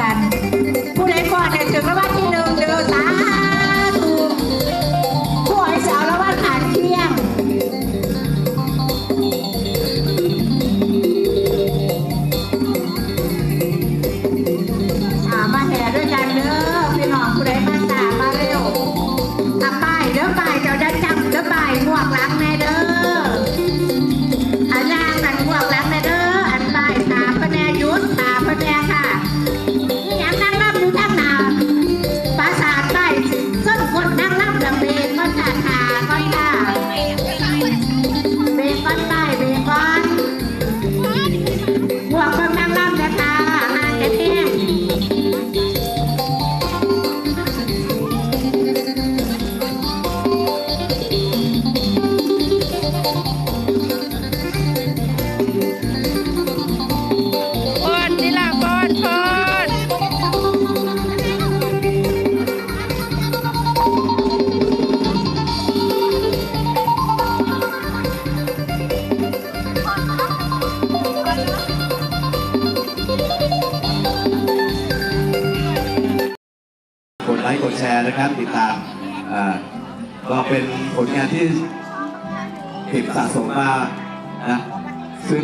กัน นะครับติดตามอ่าก็เป็นผลงานที่เก็บสะสมมานะซึ่ง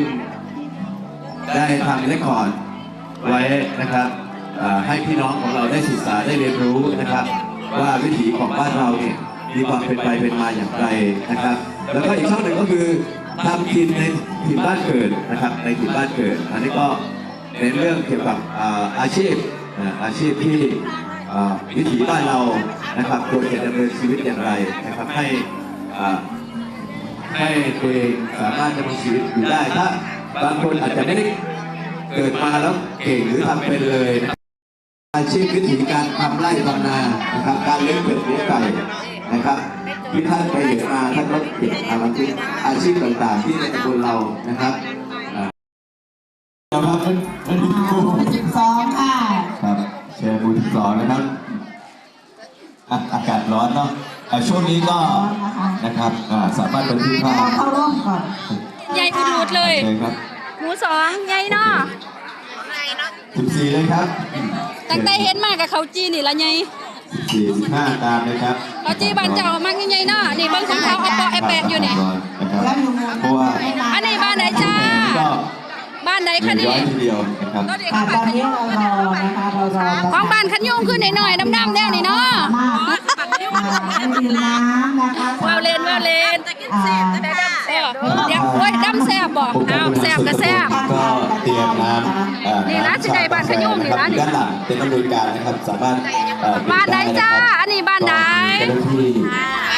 ได้ทำเรคคอร์ดไว้นะครับให้พี่น้องของเราได้ศึกษาได้เรียนรู้นะครับ ว่าวิถีของบ้านเราเนี่ยมีความเป็นไปเป็นมาอย่างไรนะครับ แล้วก็อีกช่องหนึ่งก็คือทำกินในถิ่นบ้านเกิดนะครับ ในถิ่นบ้านเกิด อันนี้ก็เน้นเรื่องเกี่ยวกับอาชีพอาชีพที่ วิถีบ้านเรานะครับควรจะดำเนินชีวิตอย่างไรนะครับให้ให้ตัวเองสามารถดำรงชีวิตอยู่ได้ถ้าบางคนอาจจะไม่ได้เกิดมาแล้วเก่งหรือทำเป็นเลย อาชีพวิถีการทำไร่ทำนานะครับการเลี้ยงเป็ดเลี้ยงไก่นะครับที่ท่านไปเห็นมาท่านก็เก็บอาชีพอาชีพต่างๆ ที่ในตำบลเรานะครับอ่าครับท่านท่านครูสิบสองค่ะ ครับเชิญบูที่สองนะครับอะอากาศ ร้อนเนาะอะช่วงนี้ก็นะครับอ่าสามารถบันทึกภาพเอาเข้าร่วมก่อนใหญ่อุดๆเลยเชิญครับหมูสองใหญ่เนาะ14เลยครับตั้งแต่เห็นมากับเขาจีนี่ละใหญ่14 15ตามเลยครับเขาจีบ้านเจ้ามากใหญ่ๆเนาะนี่เบิ่งของเขาเอาปอแอแปะอยู่นี่นะครับแล้วอยู่มุมเพราะว่าอันนี้บ้านไหนจ้าก็บ้านไหนหคะนึ่งร้นี่อยทีเดียวนะครับต้นเอกค่ะบ้าตอนนขนี้ยุงเรารอนะคะเรารอของบ้านขันยุงคือหน่อยๆดำๆแล้วนี่เนาะ มากอ่าให้ดื่มน้ำนะคะว้าวเลนว้าวเลนอ่าเออเดี๋ยวโอ้ยดำแซ่บบ่อ้าวแซ่บก็แซ่บก็เตรียมน้ำเอ่อนี่นะสิได้บ้านขยุ่มนี่นะนี่ด้านหลังเป็นอำนวยการนะครับสามารถเอ่อบ้านไหนจ้าอันนี้บ้านไหนเจ้าหน้าที่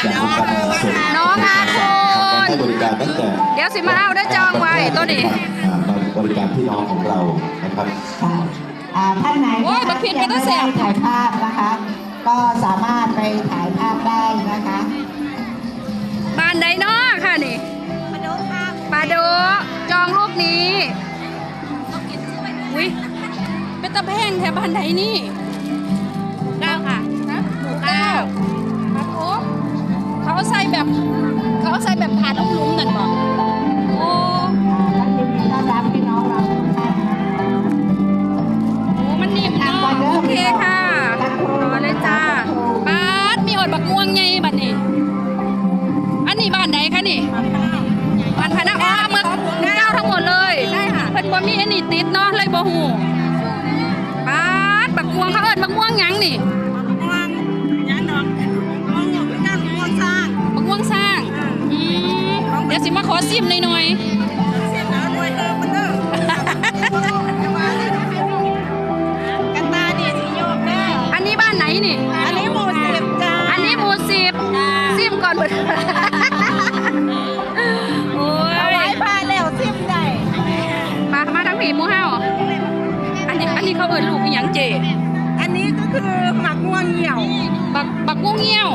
จากองค์การบริหารส่วนน้องอาคุณให้บริการตั้งแต่เดี๋ยวสิมาเอาได้จองไว้ตัวนี้อ่ามาบริการพี่น้องของเรานะครับค่ะอ่าท่านไหนโอ้ยบักผิดก็ต้องแซ่บถ่ายภาพนะคะ ก็สามารถไปถ่ายภาพได้นะคะบ้านใดเนาะค่ะนี่ปาโดปาโดจองรูปนี้อุ้ยเป็นตะแพงแถวบ้านใดนี่เก้าค่ะนะหมู่เก้าครับโอ้เขาเอาใส่แบบเขาเอาใส่แบบผ่านอุ้มลุ้มนั่น บ่ฮู้บ้านบักม่วงเขาเอิ้นบักม่วงหยังนี่ม่วงยังดอกม่วงหมดกันม่วงสร้างบักม่วงสร้างอืมเดี๋ยวสิมาขอซิมหน่อยเสียงน้ำรวยเออมันเด้อกันตาดีสิโยกได้ๆอันนี้บ้านไหนนี่ อันนี้หมูสิบจ้าอันนี้หมู่สิบซิมก่อนเบิด อันนี้เขาเอิ้นลูกอีหยังเจอันนี้ก็คือหมักม่วงเหี่ยวบักบักม่วงเงี้ยว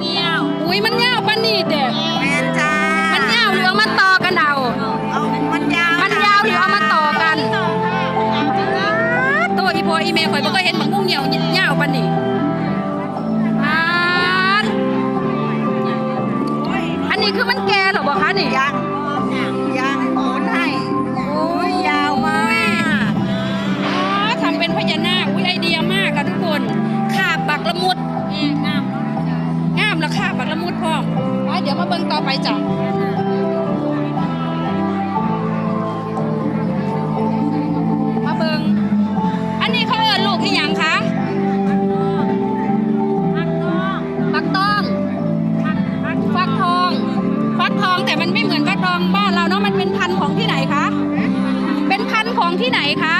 เหี่ยวอุ้ยมันเงี้ยวปานนี้เด้แมนจ้ามันเงี้ยวหรือเอามาต่อกันเอา เอามันยาวมันยาวหรือเอามาต่อกันตัวอีโพอีเมลข่อยบ่เคยเห็นบักม่วงเหี่ยวยาวปานนี้อ่านอันนี้คือมันแก่เหรอบ่คะนี่ยังยัง นขาบบักละมุดงามงามแล้วขาบบักละมุดพร้อมไปเดี๋ยวมาเบิ่งต่อไปจ้ะมาเบิ่งอันนี้เขาเอิ้นลูกอีหยังคะฟักทองฟักทองฟักทองแต่มันไม่เหมือนฟักทองบ้านเราเนาะมันเป็นพันธุ์ของที่ไหนคะเป็นพันธุ์ของที่ไหนคะ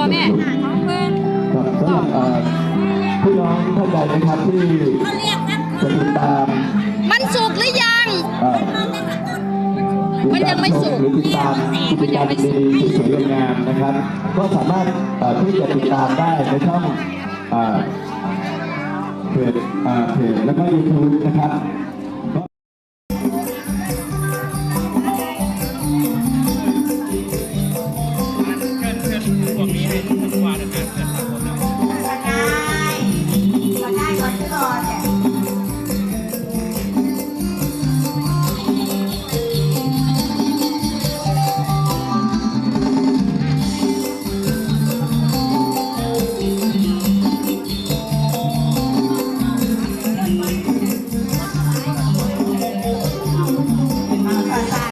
คือมันซุกระบ่แม่ครับสำหรับเอ่อพี่น้องท่านใดนะครับที่จะติดตามมันสุกหรือยัง เอ่อมันยังไม่สุก หรือติดตามกิจกรรมดีๆที่สวยงามนะครับ ก็สามารถเอ่อที่จะติดตามได้ในช่องเอ่อเพจเอ่อเพจแล้วก็ยูทูบนะครับ